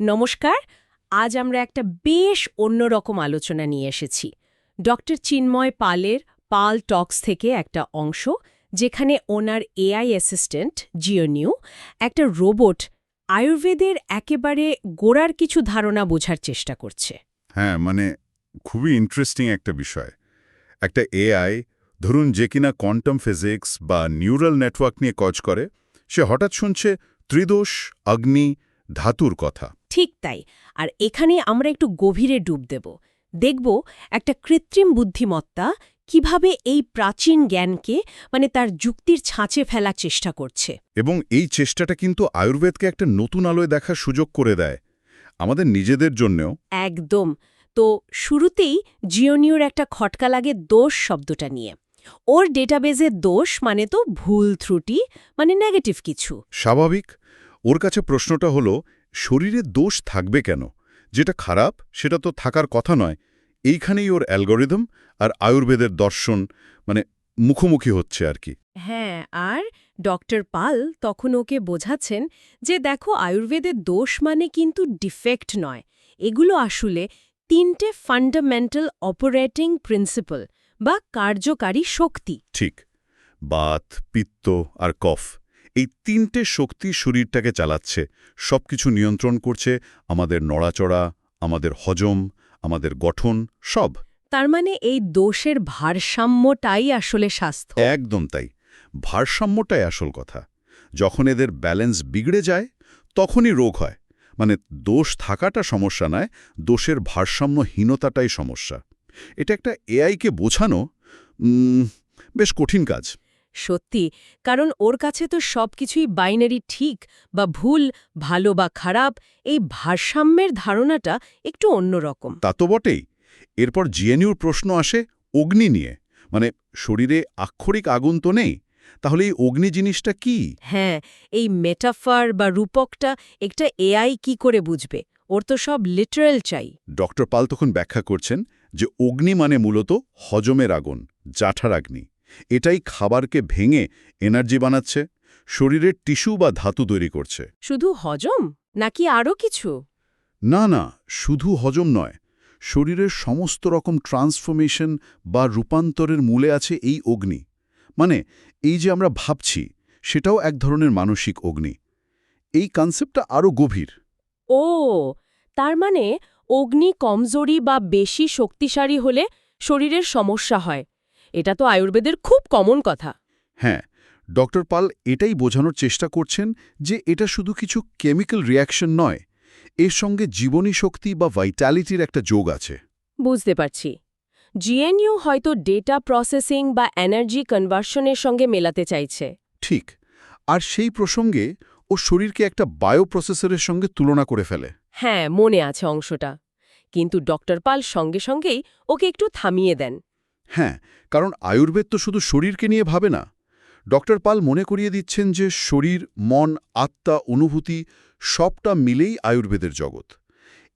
নমস্কার, আজ আমরা একটা বেশ অন্যরকম আলোচনা নিয়ে এসেছি। ডক্টর চিন্ময় পালের পাল টক্স থেকে একটা অংশ, যেখানে ওনার এআই অ্যাসিস্ট্যান্ট জিওনিউ একটা রোবট আয়ুর্বেদের একেবারে গোড়ার কিছু ধারণা বোঝার চেষ্টা করছে। হ্যাঁ মানে খুবই ইন্টারেস্টিং একটা বিষয়। একটা এআই, ধরুন যে কিনা কোয়ান্টাম ফিজিক্স বা নিউরাল নেটওয়ার্ক নিয়ে কাজ করে, সে হঠাৎ শুনছে ত্রিদোষ, অগ্নি, ধাতুর কথা। ঠিক তাই আর এখানে আমরা একটু গভীরে ডুব দেব। দেখব একটা কৃত্রিম বুদ্ধিমত্তা কীভাবে এই প্রাচীন জ্ঞানকে মানে তার যুক্তির ছাঁচে ফেলার চেষ্টা করছে। এবং এই চেষ্টাটা কিন্তু আয়ুর্বেদকে একটা নতুন আলোয় দেখার সুযোগ করে দেয় আমাদের নিজেদের জন্যেও। একদম। তো শুরুতেই জিওনিওর একটা খটকা লাগে দোষ শব্দটা নিয়ে। ওর ডেটাবেজে দোষ মানে তো ভুল ত্রুটি মানে নেগেটিভ কিছু। স্বাভাবিক। ওর কাছে প্রশ্নটা হলো শরীরে দোষ থাকবে কেন? যেটা খারাপ সেটা তো থাকার কথা নয়। এইখানেই ওর অ্যালগোরিদম আর আয়ুর্বেদের দর্শন মানে মুখোমুখি হচ্ছে আর কি। হ্যাঁ আর ডক্টর পাল তখন ওকে বোঝাচ্ছেন যে দেখো আয়ুর্বেদের দোষ মানে কিন্তু ডিফেক্ট নয়। এগুলো আসলে তিনটে ফান্ডামেন্টাল অপারেটিং প্রিন্সিপাল বা কার্যকারী শক্তি। ঠিক। বাত পিত্ত আর কফ এই তিনটে শক্তি শরীরটাকে চালাচ্ছে সবকিছু নিয়ন্ত্রণ করছে আমাদের নড়াচড়া আমাদের হজম আমাদের গঠন সব। তার মানে এই দোষের ভারসাম্যটাই আসলে স্বাস্থ্য। একদম তাই। ভারসাম্যটাই আসল কথা। যখন এদের ব্যালেন্স বিগড়ে যায় তখনই রোগ হয়। মানে দোষ থাকাটা সমস্যা নয় দোষের ভারসাম্যহীনতাটাই সমস্যা। এটা একটা এআইকে বোঝানো বেশ কঠিন কাজ। সত্যি কারণ ওর কাছে তো সবকিছুই বাইনারি ঠিক বা ভুল ভালো বা খারাপ এই ভারসাম্যের ধারণাটা একটু অন্যরকম তা তো বটেই। এরপর জিএনইউর প্রশ্ন আসে অগ্নি নিয়ে। মানে শরীরে আক্ষরিক আগুন তো নেই তাহলে এই অগ্নি জিনিসটা কি? হ্যাঁ এই মেটাফার বা রূপকটা একটা এআই কি করে বুঝবে? ওর তো সব লিটারেল চাই। ডক্টর পাল তখন ব্যাখ্যা করছেন যে অগ্নি মানে মূলত হজমের আগুন জাঠার আগ্নি। এটাই খাবারকে ভেঙে এনার্জি বানাচ্ছে শরীরের টিস্যু বা ধাতু তৈরি করছে। শুধু হজম নাকি আরও কিছু? না না শুধু হজম নয় শরীরের সমস্ত রকম ট্রান্সফরমেশন বা রূপান্তরের মূলে আছে এই অগ্নি। মানে এই যে আমরা ভাবছি সেটাও এক ধরনের মানসিক অগ্নি। এই কনসেপ্টটা আরও গভীর। ও তার মানে অগ্নি কমজোরি বা বেশি শক্তিশালী হলে শরীরের সমস্যা হয়। এটা তো আয়ুর্বেদের খুব কমন কথা। হ্যাঁ ডক্টর পাল এটাই বোঝানোর চেষ্টা করছেন যে এটা শুধু কিছু কেমিক্যাল রিয়াকশন নয় এর সঙ্গে জীবনী শক্তি বা ভাইটালিটির একটা যোগ আছে। বুঝতে পারছি। জিএনইউ হয়তো ডেটা প্রসেসিং বা এনার্জি কনভার্সনের সঙ্গে মেলাতে চাইছে। ঠিক আর সেই প্রসঙ্গে ও শরীরকে একটা বায়োপ্রসেসরের সঙ্গে তুলনা করে ফেলে। হ্যাঁ মনে আছে অংশটা। কিন্তু ডক্টর পাল সঙ্গে সঙ্গেই ওকে একটু থামিয়ে দেন। হ্যাঁ কারণ আয়ুর্বেদ তো শুধু শরীরকে নিয়ে ভাবে না। ডক্টর পাল মনে করিয়ে দিচ্ছেন যে শরীর মন আত্মা অনুভূতি সবটা মিলেই আয়ুর্বেদের জগৎ।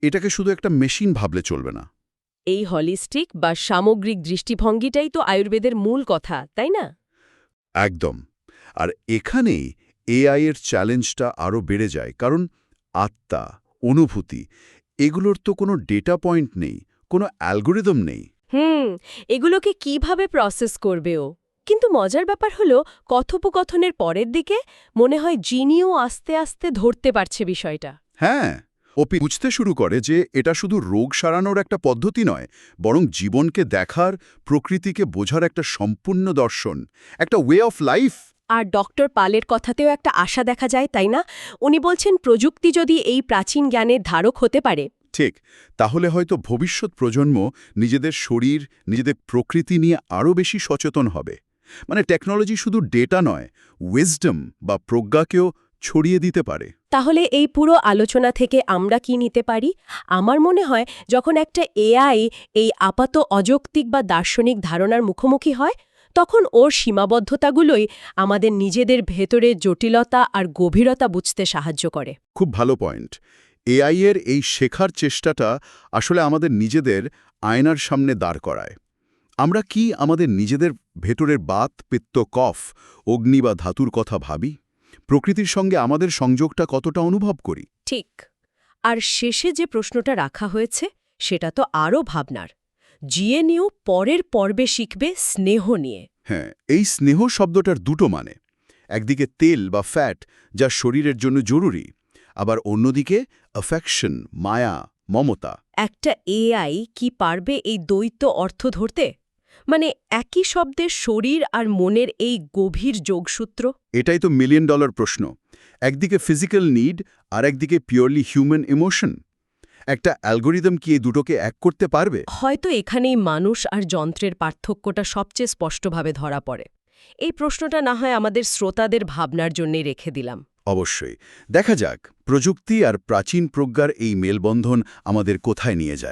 এটাকে শুধু একটা মেশিন ভাবলে চলবে না। এই হলিস্টিক বা সামগ্রিক দৃষ্টিভঙ্গিটাই তো আয়ুর্বেদের মূল কথা তাই না? একদম। আর এখানেই এআই এর চ্যালেঞ্জটা আরও বেড়ে যায় কারণ আত্মা অনুভূতি এগুলোর তো কোনো ডেটা পয়েন্ট নেই কোনো অ্যালগোরিদম নেই। হুম এগুলোকে কীভাবে প্রসেস করবে ও? কিন্তু মজার ব্যাপার হলো কথোপকথনের পরের দিকে মনে হয় জিনিও আস্তে আস্তে ধরতে পারছে বিষয়টা। হ্যাঁ ও পি- বুঝতে শুরু করে যে এটা শুধু রোগ সারানোর একটা পদ্ধতি নয় বরং জীবনকে দেখার প্রকৃতিকে বোঝার একটা সম্পূর্ণ দর্শন একটা ওয়ে অফ লাইফ আর ডক্টর পালের কথাতেও একটা আশা দেখা যায় তাই না? উনি বলছেন প্রযুক্তি যদি এই প্রাচীন জ্ঞানের ধারক হতে পারে ঠিক তাহলে হয়তো ভবিষ্যৎ প্রজন্ম নিজেদের শরীর নিজেদের প্রকৃতি নিয়ে আরও বেশি সচেতন হবে। মানে টেকনোলজি শুধু ডেটা নয় উইজডম বা প্রজ্ঞাকেও ছড়িয়ে দিতে পারে। তাহলে এই পুরো আলোচনা থেকে আমরা কি নিতে পারি? আমার মনে হয় যখন একটা এআই এই আপাত অযৌক্তিক বা দার্শনিক ধারণার মুখোমুখি হয় তখন ওর সীমাবদ্ধতাগুলোই আমাদের নিজেদের ভেতরে জটিলতা আর গভীরতা বুঝতে সাহায্য করে। খুব ভালো পয়েন্ট এআই এর এই শেখার চেষ্টাটা আসলে আমাদের নিজেদের আয়নার সামনে দাঁড় করায়। আমরা কি আমাদের নিজেদের ভেতরের বাত পিত্ত কফ অগ্নি বা ধাতুর কথা ভাবি? প্রকৃতির সঙ্গে আমাদের সংযোগটা কতটা অনুভব করি? ঠিক। আর শেষে যে প্রশ্নটা রাখা হয়েছে সেটা তো আরও ভাবনার। জিএনইউ পরের পর্বে শিখবে স্নেহ নিয়ে। হ্যাঁ এই স্নেহ শব্দটার দুটো মানে। একদিকে তেল বা ফ্যাট যা শরীরের জন্য জরুরি। আবার অন্যদিকে অ্যাফেকশন মায়া মমতা। একটা এআই কি পারবে এই দ্বৈত অর্থ ধরতে? মানে একই শব্দে শরীর আর মনের এই গভীর যোগসূত্র? এটাই তো মিলিয়ন ডলার প্রশ্ন। একদিকে ফিজিক্যাল নিড আর একদিকে পিওরলি হিউম্যান ইমোশন একটা অ্যালগোরিদম কি এই দুটোকে এক করতে পারবে? হয়তো এখানেই মানুষ আর যন্ত্রের পার্থক্যটা সবচেয়ে স্পষ্টভাবে ধরা পড়ে। এই প্রশ্নটা না হয় আমাদের শ্রোতাদের ভাবনার জন্যই রেখে দিলাম। অবশ্যই। দেখা যাক প্রযুক্তি আর প্রাচীন প্রজ্ঞার এই মেলবন্ধন আমাদের কোথায় নিয়ে যায়।